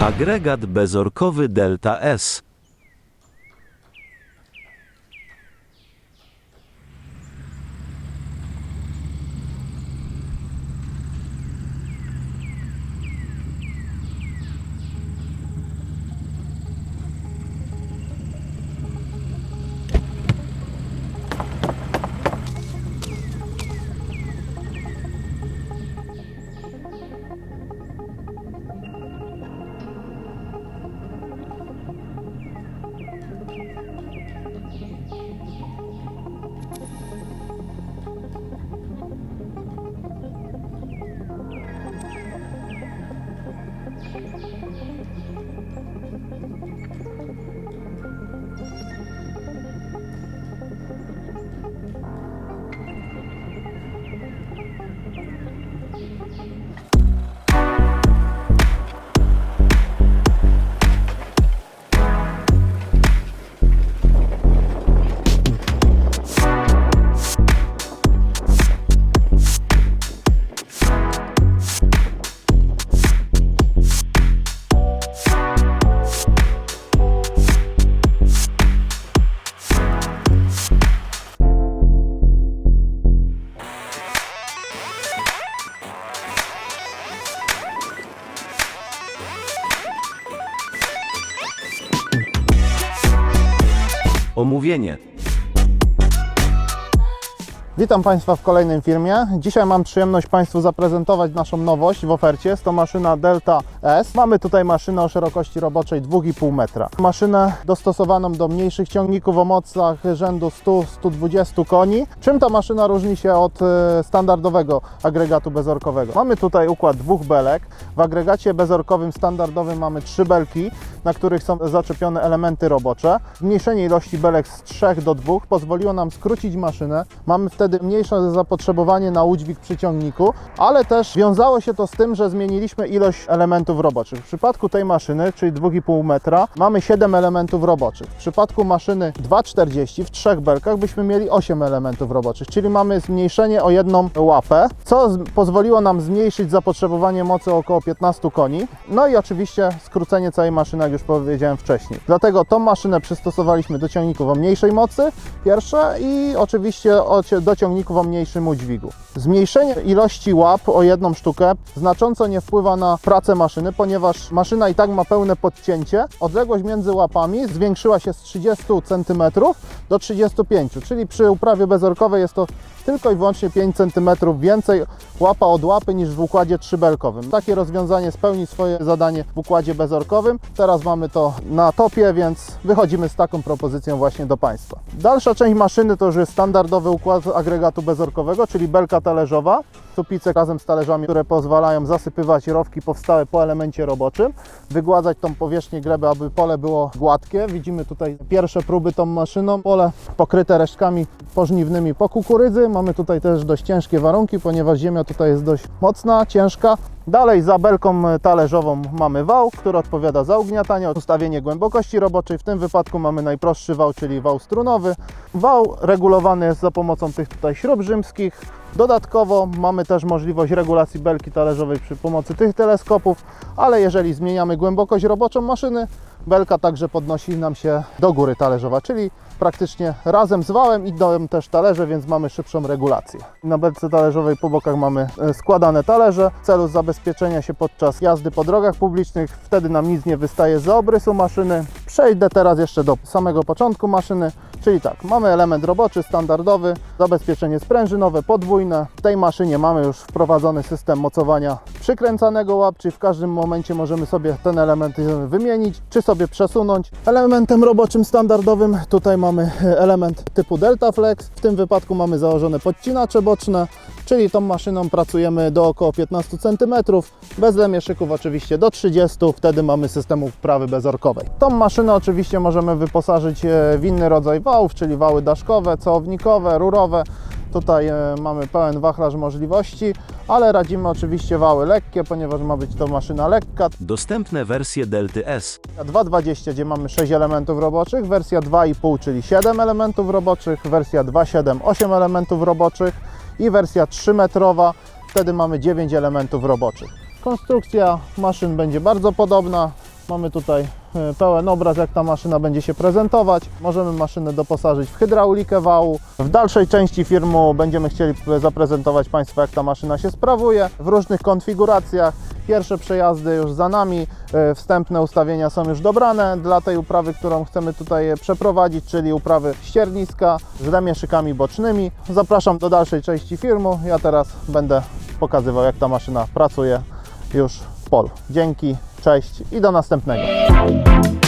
Agregat bezorkowy Delta S. Omówienie. Witam Państwa w kolejnym filmie. Dzisiaj mam przyjemność Państwu zaprezentować naszą nowość w ofercie. Jest to maszyna Delta S. Mamy tutaj maszynę o szerokości roboczej 2,5 metra. Maszynę dostosowaną do mniejszych ciągników o mocach rzędu 100-120 koni. Czym ta maszyna różni się od e, standardowego agregatu bezorkowego? Mamy tutaj układ dwóch belek. W agregacie bezorkowym standardowym mamy trzy belki, na których są zaczepione elementy robocze. Zmniejszenie ilości belek z 3 do 2 pozwoliło nam skrócić maszynę. Mamy wtedy mniejsze zapotrzebowanie na udźwig przy ale też wiązało się to z tym, że zmieniliśmy ilość elementów roboczych. W przypadku tej maszyny, czyli 2,5 metra, mamy 7 elementów roboczych. W przypadku maszyny 2,40 w trzech belkach byśmy mieli 8 elementów roboczych, czyli mamy zmniejszenie o jedną łapę, co pozwoliło nam zmniejszyć zapotrzebowanie mocy o około 15 koni. No i oczywiście skrócenie całej maszyny, jak już powiedziałem wcześniej. Dlatego tą maszynę przystosowaliśmy do ciągników o mniejszej mocy, pierwsze, i oczywiście o cie- do ciągników o mniejszym udźwigu. Zmniejszenie ilości łap o jedną sztukę znacząco nie wpływa na pracę maszyny, ponieważ maszyna i tak ma pełne podcięcie. Odległość między łapami zwiększyła się z 30 cm do 35 czyli przy uprawie bezorkowej jest to tylko i wyłącznie 5 cm więcej łapa od łapy niż w układzie trzybelkowym. Takie rozwiązanie spełni swoje zadanie w układzie bezorkowym. Teraz mamy to na topie, więc wychodzimy z taką propozycją właśnie do Państwa. Dalsza część maszyny to już jest standardowy układ agregatu bezorkowego, czyli belka talerzowa, supice razem z talerzami, które pozwalają zasypywać rowki powstałe po elemencie roboczym, wygładzać tą powierzchnię gleby, aby pole było gładkie. Widzimy tutaj pierwsze próby tą maszyną, pole pokryte resztkami pożniwnymi po kukurydzy. Mamy tutaj też dość ciężkie warunki, ponieważ ziemia tutaj jest dość mocna, ciężka. Dalej za belką talerzową mamy wał, który odpowiada za ugniatanie, ustawienie głębokości roboczej. W tym wypadku mamy najprostszy wał, czyli wał strunowy. Wał regulowany jest za pomocą tych tutaj śrub rzymskich. Dodatkowo mamy też możliwość regulacji belki talerzowej przy pomocy tych teleskopów, ale jeżeli zmieniamy głębokość roboczą maszyny, belka także podnosi nam się do góry talerzowa, czyli praktycznie razem z wałem idą też talerze, więc mamy szybszą regulację. Na belce talerzowej po bokach mamy e, składane talerze w celu zabezpieczenia się podczas jazdy po drogach publicznych. Wtedy nam nic nie wystaje z obrysu maszyny. Przejdę teraz jeszcze do samego początku maszyny. Czyli tak, mamy element roboczy standardowy, zabezpieczenie sprężynowe podwójne. W tej maszynie mamy już wprowadzony system mocowania przykręcanego łap, czyli w każdym momencie możemy sobie ten element wymienić, czy sobie przesunąć. Elementem roboczym standardowym tutaj mamy element typu Delta Flex. W tym wypadku mamy założone podcinacze boczne, czyli tą maszyną pracujemy do około 15 cm, bez lemieszyków oczywiście do 30, wtedy mamy system uprawy bezorkowej. Tą maszynę oczywiście możemy wyposażyć e, w inny rodzaj wałów, czyli wały daszkowe, cełownikowe, rurowe. Tutaj e, mamy pełen wachlarz możliwości, ale radzimy oczywiście wały lekkie, ponieważ ma być to maszyna lekka. Dostępne wersje Delty S. 2.20, gdzie mamy 6 elementów roboczych, wersja 2.5, czyli 7 elementów roboczych, wersja 2.7, 8 elementów roboczych i wersja 3-metrowa, wtedy mamy 9 elementów roboczych. Konstrukcja maszyn będzie bardzo podobna, Mamy tutaj pełen obraz, jak ta maszyna będzie się prezentować. Możemy maszynę doposażyć w hydraulikę wału. W dalszej części filmu będziemy chcieli zaprezentować Państwu, jak ta maszyna się sprawuje w różnych konfiguracjach. Pierwsze przejazdy już za nami, e, wstępne ustawienia są już dobrane dla tej uprawy, którą chcemy tutaj przeprowadzić, czyli uprawy ścierniska z remieszykami bocznymi. Zapraszam do dalszej części filmu. Ja teraz będę pokazywał, jak ta maszyna pracuje już w polu. Dzięki, cześć i do następnego. Bye.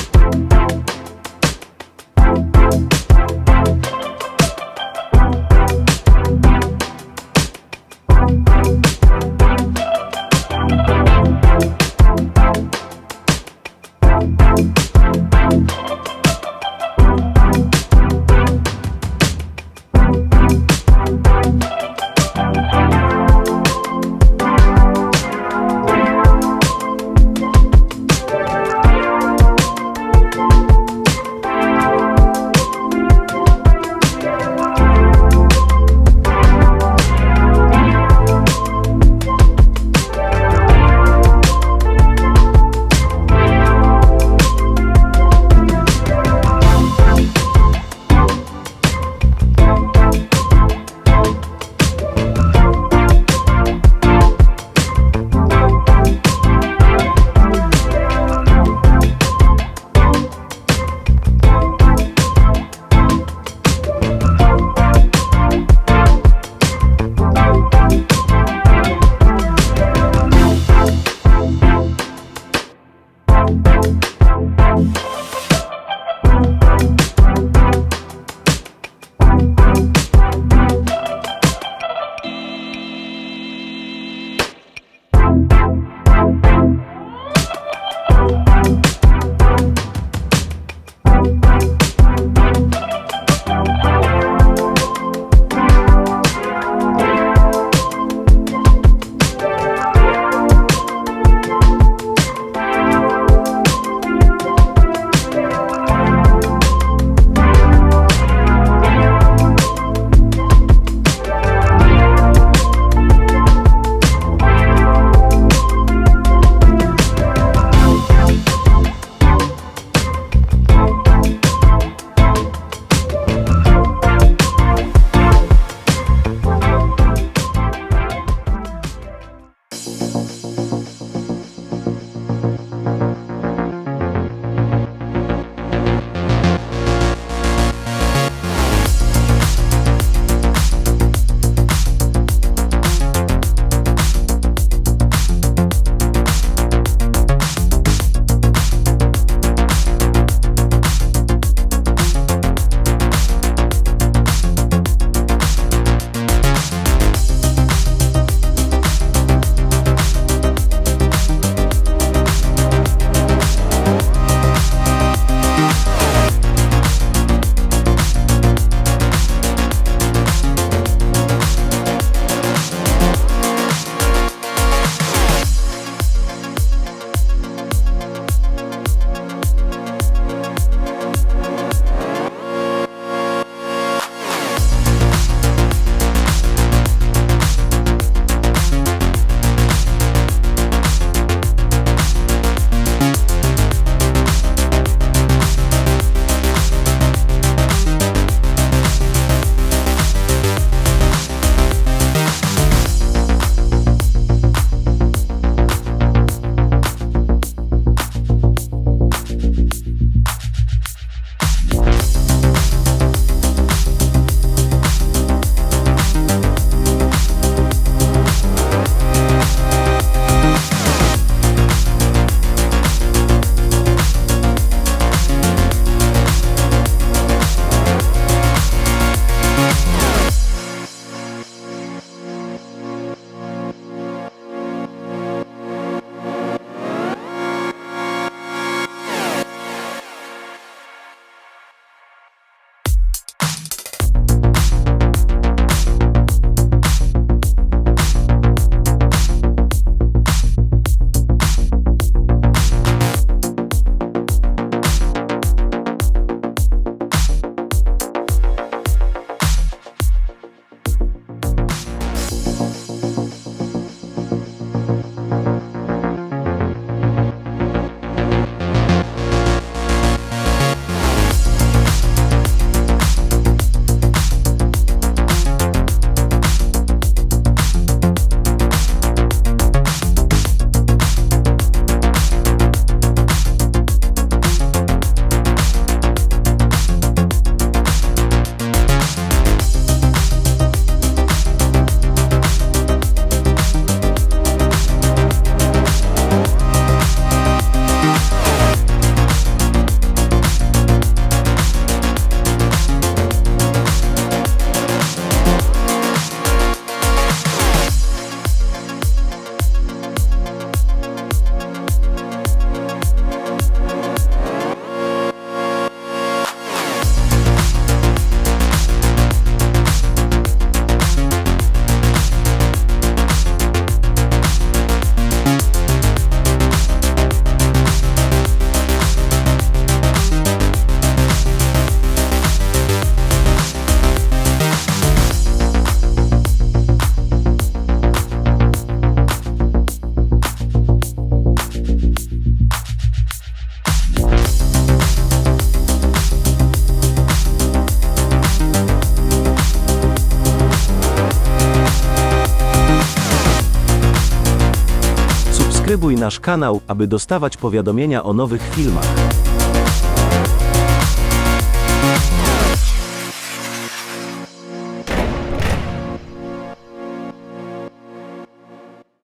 Subskrybuj nasz kanał, aby dostawać powiadomienia o nowych filmach.